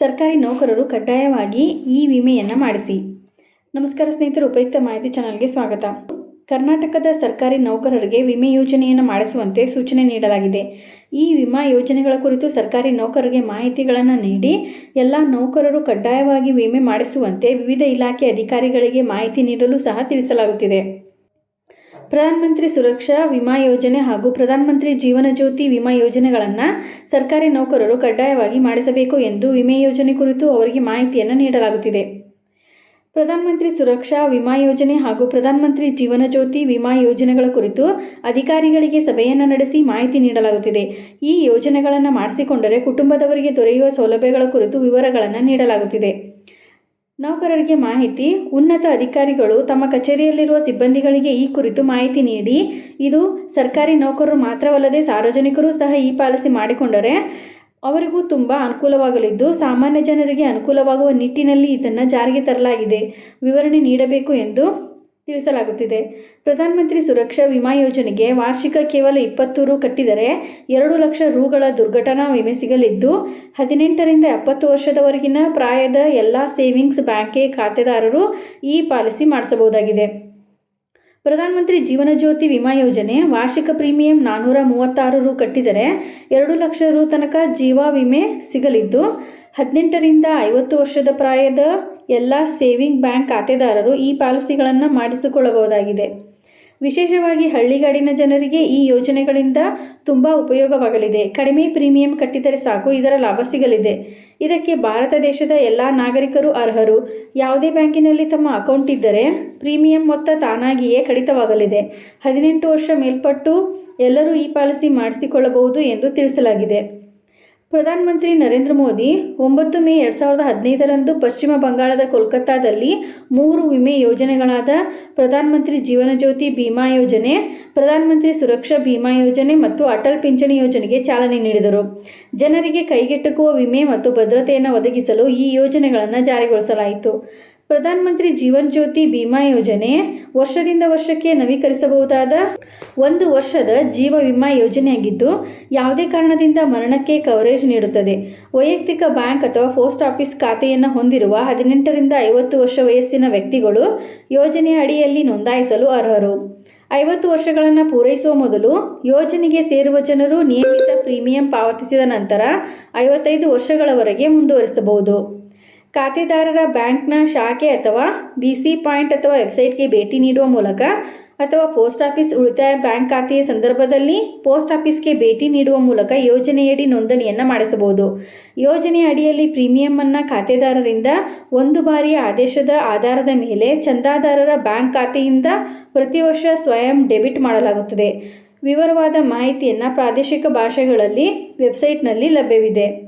ಸರ್ಕಾರಿ ನೌಕರರು ಕಡ್ಡಾಯವಾಗಿ ಈ ವಿಮೆಯನ್ನು ಮಾಡಿಸಿ. ನಮಸ್ಕಾರ ಸ್ನೇಹಿತರು, ಉಪಯುಕ್ತ ಮಾಹಿತಿ ಚಾನಲ್ಗೆ ಸ್ವಾಗತ. ಕರ್ನಾಟಕದ ಸರ್ಕಾರಿ ನೌಕರರಿಗೆ ವಿಮೆ ಯೋಜನೆಯನ್ನು ಮಾಡಿಸುವಂತೆ ಸೂಚನೆ ನೀಡಲಾಗಿದೆ. ಈ ವಿಮಾ ಯೋಜನೆಗಳ ಕುರಿತು ಸರ್ಕಾರಿ ನೌಕರರಿಗೆ ಮಾಹಿತಿಗಳನ್ನು ನೀಡಿ, ಎಲ್ಲ ನೌಕರರು ಕಡ್ಡಾಯವಾಗಿ ವಿಮೆ ಮಾಡಿಸುವಂತೆ ವಿವಿಧ ಇಲಾಖೆ ಅಧಿಕಾರಿಗಳಿಗೆ ಮಾಹಿತಿ ನೀಡಲು ಸಹ ತಿಳಿಸಲಾಗುತ್ತಿದೆ. ಪ್ರಧಾನಮಂತ್ರಿ ಸುರಕ್ಷಾ ವಿಮಾ ಯೋಜನೆ ಹಾಗೂ ಪ್ರಧಾನಮಂತ್ರಿ ಜೀವನ ಜ್ಯೋತಿ ವಿಮಾ ಯೋಜನೆಗಳನ್ನು ಸರ್ಕಾರಿ ನೌಕರರು ಕಡ್ಡಾಯವಾಗಿ ಮಾಡಿಸಬೇಕು ಎಂದು ವಿಮೆ ಯೋಜನೆ ಕುರಿತು ಅವರಿಗೆ ಮಾಹಿತಿಯನ್ನು ನೀಡಲಾಗುತ್ತಿದೆ. ಪ್ರಧಾನಮಂತ್ರಿ ಸುರಕ್ಷಾ ವಿಮಾ ಯೋಜನೆ ಹಾಗೂ ಪ್ರಧಾನಮಂತ್ರಿ ಜೀವನ ಜ್ಯೋತಿ ವಿಮಾ ಯೋಜನೆಗಳ ಕುರಿತು ಅಧಿಕಾರಿಗಳಿಗೆ ಸಭೆಯನ್ನು ನಡೆಸಿ ಮಾಹಿತಿ ನೀಡಲಾಗುತ್ತಿದೆ. ಈ ಯೋಜನೆಗಳನ್ನು ಮಾಡಿಸಿಕೊಂಡರೆ ಕುಟುಂಬದವರಿಗೆ ದೊರೆಯುವ ಸೌಲಭ್ಯಗಳ ಕುರಿತು ವಿವರಗಳನ್ನು ನೀಡಲಾಗುತ್ತಿದೆ. ನೌಕರರಿಗೆ ಮಾಹಿತಿ, ಉನ್ನತ ಅಧಿಕಾರಿಗಳು ತಮ್ಮ ಕಚೇರಿಯಲ್ಲಿರುವ ಸಿಬ್ಬಂದಿಗಳಿಗೆ ಈ ಕುರಿತು ಮಾಹಿತಿ ನೀಡಿ, ಇದು ಸರ್ಕಾರಿ ನೌಕರರು ಮಾತ್ರವಲ್ಲದೆ ಸಾರ್ವಜನಿಕರು ಸಹ ಈ ಪಾಲಿಸಿ ಮಾಡಿಕೊಂಡರೆ ಅವರಿಗೂ ತುಂಬ ಅನುಕೂಲವಾಗಲಿದ್ದು, ಸಾಮಾನ್ಯ ಜನರಿಗೆ ಅನುಕೂಲವಾಗುವ ನಿಟ್ಟಿನಲ್ಲಿ ಇದನ್ನು ಜಾರಿಗೆ ತರಲಾಗಿದೆ. ವಿವರಣೆ ನೀಡಬೇಕು ಎಂದು ತಿಳಿಸಲಾಗುತ್ತಿದೆ. ಪ್ರಧಾನಮಂತ್ರಿ ಸುರಕ್ಷಾ ವಿಮಾ ಯೋಜನೆಗೆ ವಾರ್ಷಿಕ ಕೇವಲ ಇಪ್ಪತ್ತು ರು ಕಟ್ಟಿದರೆ ಎರಡು ಲಕ್ಷ ರುಗಳ ದುರ್ಘಟನಾ ವಿಮೆ ಸಿಗಲಿದ್ದು, ಹದಿನೆಂಟರಿಂದ ಎಪ್ಪತ್ತು ವರ್ಷದವರೆಗಿನ ಪ್ರಾಯದ ಎಲ್ಲ ಸೇವಿಂಗ್ಸ್ ಬ್ಯಾಂಕ್ಗೆ ಖಾತೆದಾರರು ಈ ಪಾಲಿಸಿ ಮಾಡಿಸಬಹುದಾಗಿದೆ. ಪ್ರಧಾನಮಂತ್ರಿ ಜೀವನ ಜ್ಯೋತಿ ವಿಮಾ ಯೋಜನೆ ವಾರ್ಷಿಕ ಪ್ರೀಮಿಯಂ ನಾನ್ನೂರ ಮೂವತ್ತಾರು ರು ಕಟ್ಟಿದರೆ ಎರಡು ಲಕ್ಷ ರು ತನಕ ಜೀವ ವಿಮೆ ಸಿಗಲಿದ್ದು, ಹದಿನೆಂಟರಿಂದ ಐವತ್ತು ವರ್ಷದ ಪ್ರಾಯದ ಎಲ್ಲ ಸೇವಿಂಗ್ ಬ್ಯಾಂಕ್ ಖಾತೆದಾರರು ಈ ಪಾಲಿಸಿಗಳನ್ನು ಮಾಡಿಸಿಕೊಳ್ಳಬಹುದಾಗಿದೆ. ವಿಶೇಷವಾಗಿ ಹಳ್ಳಿಗಾಡಿನ ಜನರಿಗೆ ಈ ಯೋಜನೆಗಳಿಂದ ತುಂಬ ಉಪಯೋಗವಾಗಲಿದೆ. ಕಡಿಮೆ ಪ್ರೀಮಿಯಂ ಕಟ್ಟಿದರೆ ಸಾಕು, ಇದರ ಲಾಭ ಸಿಗಲಿದೆ. ಇದಕ್ಕೆ ಭಾರತ ದೇಶದ ಎಲ್ಲ ನಾಗರಿಕರು ಅರ್ಹರು. ಯಾವುದೇ ಬ್ಯಾಂಕಿನಲ್ಲಿ ತಮ್ಮ ಅಕೌಂಟ್ ಇದ್ದರೆ ಪ್ರೀಮಿಯಂ ಮೊತ್ತ ತಾನಾಗಿಯೇ ಕಡಿತವಾಗಲಿದೆ. ಹದಿನೆಂಟು ವರ್ಷ ಮೇಲ್ಪಟ್ಟು ಎಲ್ಲರೂ ಈ ಪಾಲಿಸಿ ಮಾಡಿಸಿಕೊಳ್ಳಬಹುದು ಎಂದು ತಿಳಿಸಲಾಗಿದೆ. ಪ್ರಧಾನಮಂತ್ರಿ ನರೇಂದ್ರ ಮೋದಿ ಒಂಬತ್ತು ಮೇ ಎರಡು ಸಾವಿರದ ಹದಿನೈದರಂದು ಪಶ್ಚಿಮ ಬಂಗಾಳದ ಕೋಲ್ಕತ್ತಾದಲ್ಲಿ ಮೂರು ವಿಮೆ ಯೋಜನೆಗಳಾದ ಪ್ರಧಾನಮಂತ್ರಿ ಜೀವನ ಜ್ಯೋತಿ ಬಿಮಾ ಯೋಜನೆ, ಪ್ರಧಾನಮಂತ್ರಿ ಸುರಕ್ಷಾ ಬಿಮಾ ಯೋಜನೆ ಮತ್ತು ಅಟಲ್ ಪಿಂಚಣಿ ಯೋಜನೆಗೆ ಚಾಲನೆ ನೀಡಿದರು. ಜನರಿಗೆ ಕೈಗೆಟುಕುವ ವಿಮೆ ಮತ್ತು ಭದ್ರತೆಯನ್ನು ಒದಗಿಸಲು ಈ ಯೋಜನೆಗಳನ್ನು ಜಾರಿಗೊಳಿಸಲಾಯಿತು. ಪ್ರಧಾನಮಂತ್ರಿ ಜೀವನ್ ಜ್ಯೋತಿ ಬಿಮಾ ಯೋಜನೆ ವರ್ಷದಿಂದ ವರ್ಷಕ್ಕೆ ನವೀಕರಿಸಬಹುದಾದ ಒಂದು ವರ್ಷದ ಜೀವ ವಿಮಾ ಯೋಜನೆಯಾಗಿದ್ದು, ಯಾವುದೇ ಕಾರಣದಿಂದ ಮರಣಕ್ಕೆ ಕವರೇಜ್ ನೀಡುತ್ತದೆ. ವೈಯಕ್ತಿಕ ಬ್ಯಾಂಕ್ ಅಥವಾ ಪೋಸ್ಟ್ ಆಫೀಸ್ ಖಾತೆಯನ್ನು ಹೊಂದಿರುವ ಹದಿನೆಂಟರಿಂದ ಐವತ್ತು ವರ್ಷ ವಯಸ್ಸಿನ ವ್ಯಕ್ತಿಗಳು ಯೋಜನೆಯ ಅಡಿಯಲ್ಲಿ ನೋಂದಾಯಿಸಲು ಅರ್ಹರು. ಐವತ್ತು ವರ್ಷಗಳನ್ನು ಪೂರೈಸುವ ಮೊದಲು ಯೋಜನೆಗೆ ಸೇರುವ ಜನರು ನಿಯಮಿತ ಪ್ರೀಮಿಯಂ ಪಾವತಿಸಿದ ನಂತರ ಐವತ್ತೈದು ವರ್ಷಗಳವರೆಗೆ ಮುಂದುವರಿಸಬಹುದು. ಖಾತೆದಾರರ ಬ್ಯಾಂಕ್ನ ಶಾಖೆ ಅಥವಾ ಬಿ ಸಿ ಪಾಯಿಂಟ್ ಅಥವಾ ವೆಬ್ಸೈಟ್ಗೆ ಭೇಟಿ ನೀಡುವ ಮೂಲಕ ಅಥವಾ ಪೋಸ್ಟ್ ಆಫೀಸ್ ಉಳಿತಾಯ ಬ್ಯಾಂಕ್ ಖಾತೆಯ ಸಂದರ್ಭದಲ್ಲಿ ಪೋಸ್ಟ್ ಆಫೀಸ್ಗೆ ಭೇಟಿ ನೀಡುವ ಮೂಲಕ ಯೋಜನೆಯಡಿ ನೋಂದಣಿಯನ್ನು ಮಾಡಿಸಬಹುದು. ಯೋಜನೆಯ ಅಡಿಯಲ್ಲಿ ಪ್ರೀಮಿಯಮನ್ನು ಖಾತೆದಾರರಿಂದ ಒಂದು ಬಾರಿಯ ಆದೇಶದ ಆಧಾರದ ಮೇಲೆ ಚಂದಾದಾರರ ಬ್ಯಾಂಕ್ ಖಾತೆಯಿಂದ ಪ್ರತಿ ವರ್ಷ ಸ್ವಯಂ ಡೆಬಿಟ್ ಮಾಡಲಾಗುತ್ತದೆ. ವಿವರವಾದ ಮಾಹಿತಿಯನ್ನು ಪ್ರಾದೇಶಿಕ ಭಾಷೆಗಳಲ್ಲಿ, ವೆಬ್ಸೈಟ್ನಲ್ಲಿ ಲಭ್ಯವಿದೆ.